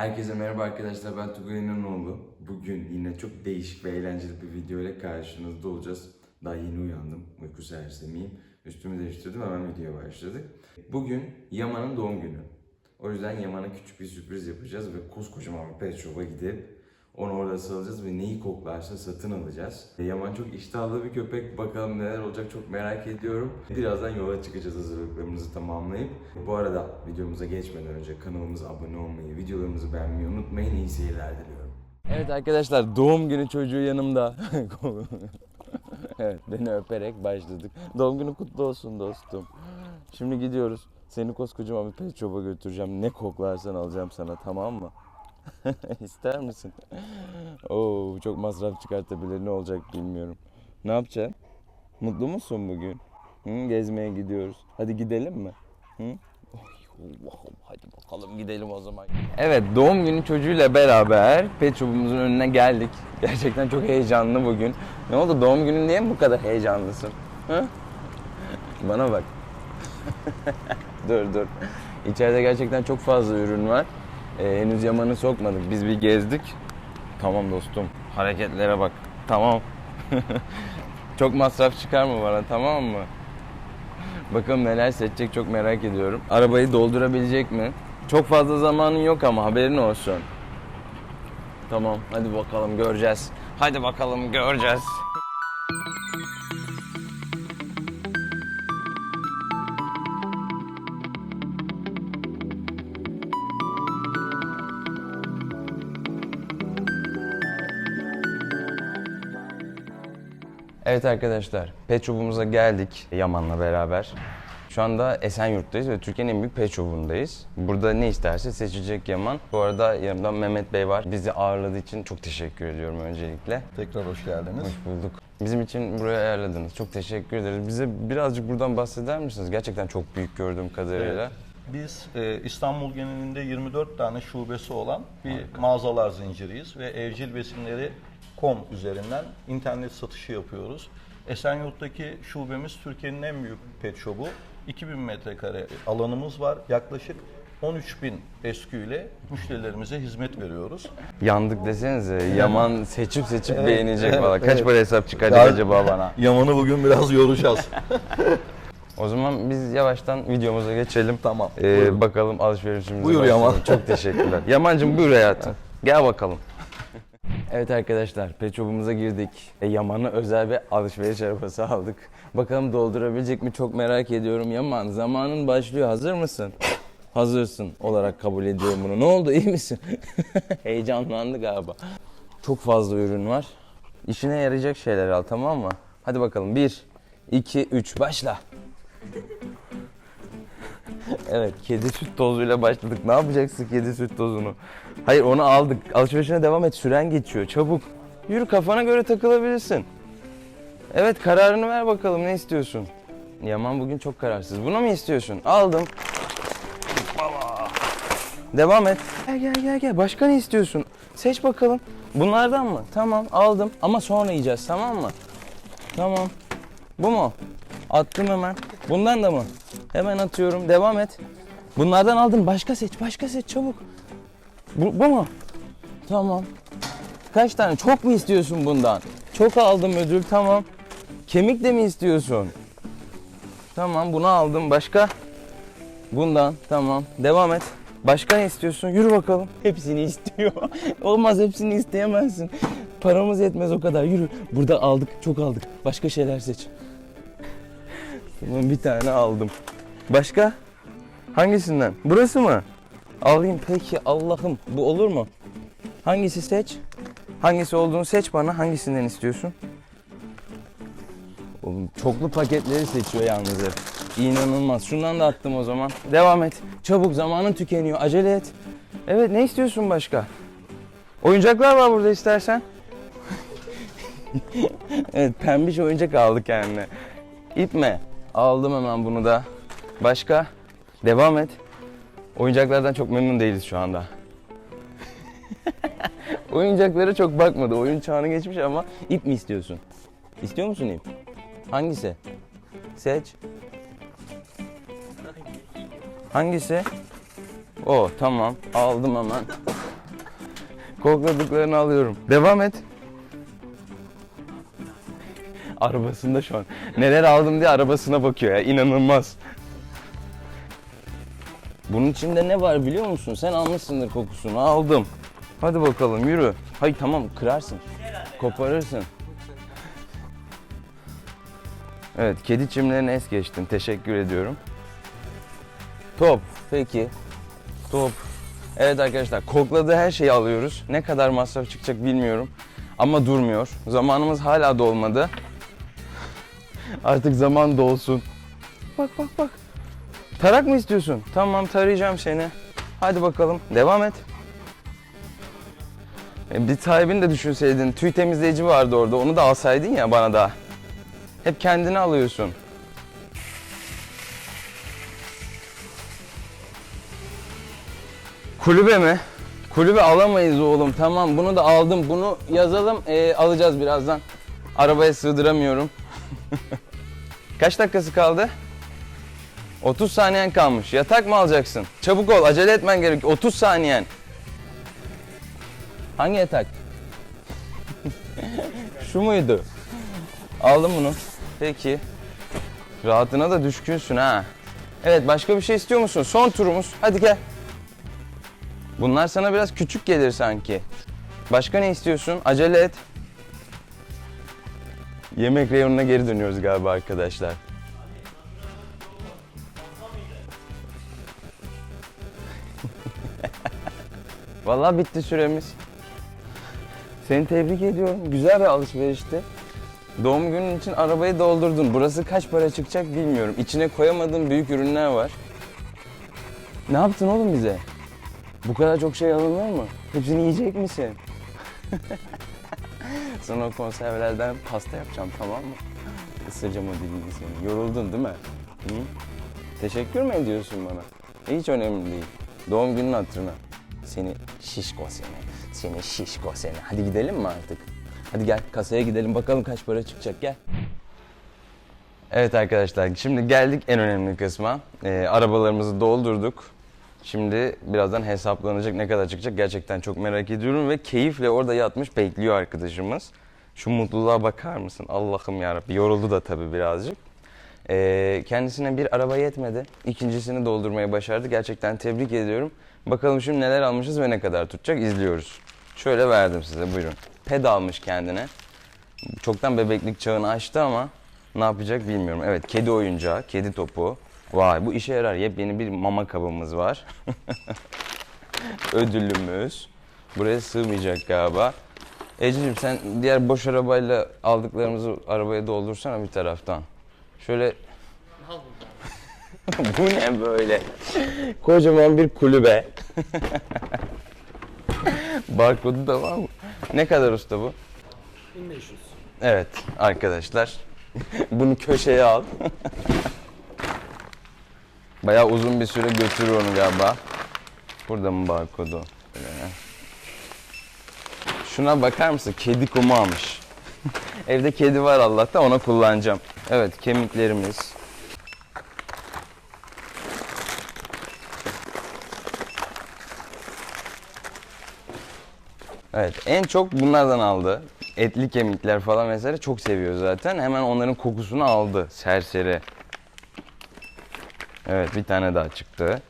Herkese merhaba arkadaşlar ben Tugay İnanoğlu. Bugün yine çok değişik ve eğlenceli bir video ile karşınızda olacağız. Daha yeni uyandım. Uyku sersemiyim. Üstümü değiştirdim hemen videoya başladık. Bugün Yaman'ın doğum günü. O yüzden Yaman'a küçük bir sürpriz yapacağız ve koskocaman bir pet shop'a gidip onu orada salacağız ve neyi koklarsa satın alacağız. Yaman çok iştahlı bir köpek. Bakalım neler olacak çok merak ediyorum. Birazdan yola çıkacağız hazırlıklarımızı tamamlayıp. Bu arada videomuza geçmeden önce kanalımıza abone olmayı, videolarımızı beğenmeyi unutmayın. İyi seyirler diliyorum. Evet arkadaşlar doğum günü çocuğu yanımda. evet beni öperek başladık. Doğum günü kutlu olsun dostum. Şimdi gidiyoruz. Seni koskocaman bir pet shop'a götüreceğim. Ne koklarsan alacağım sana tamam mı? İster misin? Oo, çok masraf çıkartabilir. Ne olacak bilmiyorum. Ne yapacaksın? Mutlu musun bugün? Hı, gezmeye gidiyoruz. Hadi gidelim mi? Hı? Allah'ım hadi bakalım gidelim o zaman. Evet doğum günü çocuğuyla beraber pet shop'umuzun önüne geldik. Gerçekten çok heyecanlı bugün. Ne oldu doğum günün niye bu kadar heyecanlısın? Hı? Bana bak. dur dur. İçeride gerçekten çok fazla ürün var. Ee, henüz yamanı sokmadık. Biz bir gezdik. Tamam dostum. Hareketlere bak. Tamam. çok masraf çıkar mı bana tamam mı? Bakalım neler seçecek çok merak ediyorum. Arabayı doldurabilecek mi? Çok fazla zamanın yok ama haberin olsun. Tamam hadi bakalım göreceğiz. Hadi bakalım göreceğiz. Evet arkadaşlar, Pet Shop'umuza geldik Yaman'la beraber. Şu anda Esenyurt'tayız ve Türkiye'nin en büyük Pet Shop'undayız. Burada ne isterse seçecek Yaman. Bu arada yanımda Mehmet Bey var. Bizi ağırladığı için çok teşekkür ediyorum öncelikle. Tekrar hoş geldiniz. Hoş bulduk. Bizim için buraya ayarladınız. Çok teşekkür ederiz. Bize birazcık buradan bahseder misiniz? Gerçekten çok büyük gördüğüm kadarıyla. Evet. Biz e, İstanbul genelinde 24 tane şubesi olan bir mağazalar zinciriyiz ve evcil besinleri com üzerinden internet satışı yapıyoruz. Esenyurt'taki şubemiz Türkiye'nin en büyük pet shop'u. 2000 metrekare alanımız var. Yaklaşık 13.000 SQ ile müşterilerimize hizmet veriyoruz. Yandık desenize. Yaman seçip seçip beğenecek evet, valla. Kaç evet. para hesap çıkacak Ya- acaba bana? Yaman'ı bugün biraz yoracağız. O zaman biz yavaştan videomuza geçelim. Tamam, Ee, buyurun. bakalım alışverişimize Buyur başlayalım. Yaman. Çok teşekkürler. Yamancım buyur hayatım. Gel bakalım. Evet arkadaşlar pet shop'umuza girdik. E, Yaman'a özel bir alışveriş arabası aldık. Bakalım doldurabilecek mi çok merak ediyorum. Yaman zamanın başlıyor. Hazır mısın? Hazırsın olarak kabul ediyorum bunu. Ne oldu iyi misin? Heyecanlandı galiba. Çok fazla ürün var. İşine yarayacak şeyler al tamam mı? Hadi bakalım 1, 2, 3 başla. Evet, kedi süt tozuyla başladık. Ne yapacaksın kedi süt tozunu? Hayır, onu aldık. Alışverişine devam et. Süren geçiyor. Çabuk. Yürü kafana göre takılabilirsin. Evet, kararını ver bakalım. Ne istiyorsun? Yaman bugün çok kararsız. Bunu mu istiyorsun? Aldım. Baba. Devam et. Gel gel gel gel. Başka ne istiyorsun? Seç bakalım. Bunlardan mı? Tamam, aldım. Ama sonra yiyeceğiz, tamam mı? Tamam. Bu mu? Attım hemen. Bundan da mı? Hemen atıyorum. Devam et. Bunlardan aldın. Başka seç. Başka seç çabuk. Bu, bu mu? Tamam. Kaç tane? Çok mu istiyorsun bundan? Çok aldım ödül. Tamam. Kemik de mi istiyorsun? Tamam bunu aldım. Başka? Bundan. Tamam. Devam et. Başka ne istiyorsun? Yürü bakalım. Hepsini istiyor. Olmaz hepsini isteyemezsin. Paramız yetmez o kadar. Yürü. Burada aldık. Çok aldık. Başka şeyler seç. Tamam bir tane aldım. Başka? Hangisinden? Burası mı? Alayım peki Allah'ım. Bu olur mu? Hangisi seç? Hangisi olduğunu seç bana. Hangisinden istiyorsun? Oğlum çoklu paketleri seçiyor yalnız hep. İnanılmaz. Şundan da attım o zaman. Devam et. Çabuk zamanın tükeniyor. Acele et. Evet ne istiyorsun başka? Oyuncaklar var burada istersen. evet pembiş oyuncak aldı kendine. İtme. Aldım hemen bunu da. Başka? Devam et. Oyuncaklardan çok memnun değiliz şu anda. Oyuncaklara çok bakmadı. Oyun çağını geçmiş ama ip mi istiyorsun? İstiyor musun ip? Hangisi? Seç. Hangisi? O tamam. Aldım hemen. Kokladıklarını alıyorum. Devam et. Arabasında şu an. Neler aldım diye arabasına bakıyor ya. İnanılmaz. Bunun içinde ne var biliyor musun? Sen almışsındır kokusunu. Aldım. Hadi bakalım yürü. Hayır tamam kırarsın. Koparırsın. Evet kedi çimlerini es geçtin. Teşekkür ediyorum. Top. Peki. Top. Evet arkadaşlar kokladığı her şeyi alıyoruz. Ne kadar masraf çıkacak bilmiyorum. Ama durmuyor. Zamanımız hala dolmadı. Artık zaman dolsun. Bak bak bak. Tarak mı istiyorsun? Tamam tarayacağım seni. Hadi bakalım devam et. E, Bir sahibini de düşünseydin. Tüy temizleyici vardı orada. Onu da alsaydın ya bana da. Hep kendini alıyorsun. Kulübe mi? Kulübe alamayız oğlum. Tamam bunu da aldım. Bunu yazalım. Ee, alacağız birazdan. Arabaya sığdıramıyorum. Kaç dakikası kaldı? 30 saniyen kalmış. Yatak mı alacaksın? Çabuk ol. Acele etmen gerek. 30 saniyen. Hangi yatak? Şu muydu? Aldım bunu. Peki. Rahatına da düşkünsün ha. Evet başka bir şey istiyor musun? Son turumuz. Hadi gel. Bunlar sana biraz küçük gelir sanki. Başka ne istiyorsun? Acele et. Yemek reyonuna geri dönüyoruz galiba arkadaşlar. Vallahi bitti süremiz. Seni tebrik ediyorum. Güzel bir alışverişti. Doğum günün için arabayı doldurdun. Burası kaç para çıkacak bilmiyorum. İçine koyamadığım büyük ürünler var. Ne yaptın oğlum bize? Bu kadar çok şey alınır mı? Hepsini yiyecek misin? Sana o konservelerden pasta yapacağım tamam mı? Isıracağım o dilini seni. Yoruldun değil mi? Hı? Teşekkür mü ediyorsun bana? Hiç önemli değil. Doğum günün hatırına. Seni şişko seni. Seni şişko seni. Hadi gidelim mi artık? Hadi gel kasaya gidelim bakalım kaç para çıkacak gel. Evet arkadaşlar şimdi geldik en önemli kısma. Ee, arabalarımızı doldurduk. Şimdi birazdan hesaplanacak ne kadar çıkacak gerçekten çok merak ediyorum ve keyifle orada yatmış bekliyor arkadaşımız. Şu mutluluğa bakar mısın? Allah'ım yarabbim yoruldu da tabii birazcık. Ee, kendisine bir araba yetmedi. İkincisini doldurmayı başardı. Gerçekten tebrik ediyorum. Bakalım şimdi neler almışız ve ne kadar tutacak izliyoruz. Şöyle verdim size buyurun. Ped almış kendine. Çoktan bebeklik çağını aştı ama ne yapacak bilmiyorum. Evet kedi oyuncağı, kedi topu. Vay bu işe yarar. Yepyeni bir mama kabımız var. Ödülümüz. Buraya sığmayacak galiba. Ececiğim sen diğer boş arabayla aldıklarımızı arabaya doldursana bir taraftan. Şöyle... bu ne böyle? Kocaman bir kulübe. Barkodu da var mı? Ne kadar usta bu? 1500. Evet arkadaşlar. Bunu köşeye al. Bayağı uzun bir süre götürür onu galiba. Burada mı barkodu? Böyle. Şuna bakar mısın? Kedi kumu almış. Evde kedi var Allah'ta ona kullanacağım. Evet kemiklerimiz. Evet en çok bunlardan aldı. Etli kemikler falan vesaire çok seviyor zaten. Hemen onların kokusunu aldı serseri. Evet bir tane daha çıktı.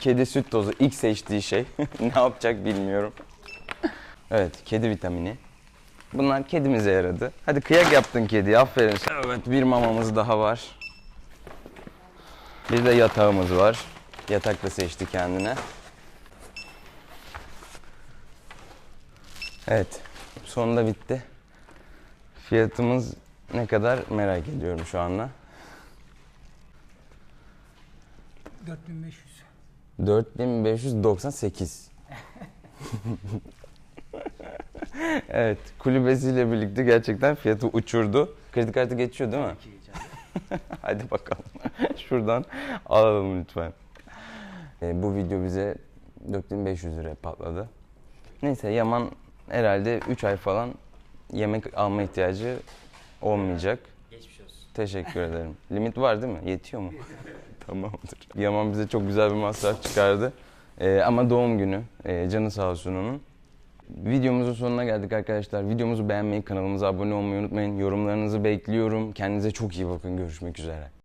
Kedi süt tozu ilk seçtiği şey. ne yapacak bilmiyorum. Evet kedi vitamini. Bunlar kedimize yaradı. Hadi kıyak yaptın kedi aferin. Evet bir mamamız daha var. Bir de yatağımız var. Yatak da seçti kendine. Evet sonunda bitti. Fiyatımız ne kadar merak ediyorum şu anda. 4500. 4598. evet, kulübesiyle birlikte gerçekten fiyatı uçurdu. Kredi kartı geçiyor değil mi? Hadi bakalım. Şuradan alalım lütfen. Ee, bu video bize 4500 lira patladı. Neyse Yaman herhalde 3 ay falan yemek alma ihtiyacı olmayacak. Geçmiş olsun. Teşekkür ederim. Limit var değil mi? Yetiyor mu? Tamamdır. Yaman bize çok güzel bir masraf çıkardı. Ee, ama doğum günü. Ee, canı sağ olsun onun. Videomuzun sonuna geldik arkadaşlar. Videomuzu beğenmeyi, kanalımıza abone olmayı unutmayın. Yorumlarınızı bekliyorum. Kendinize çok iyi bakın. Görüşmek üzere.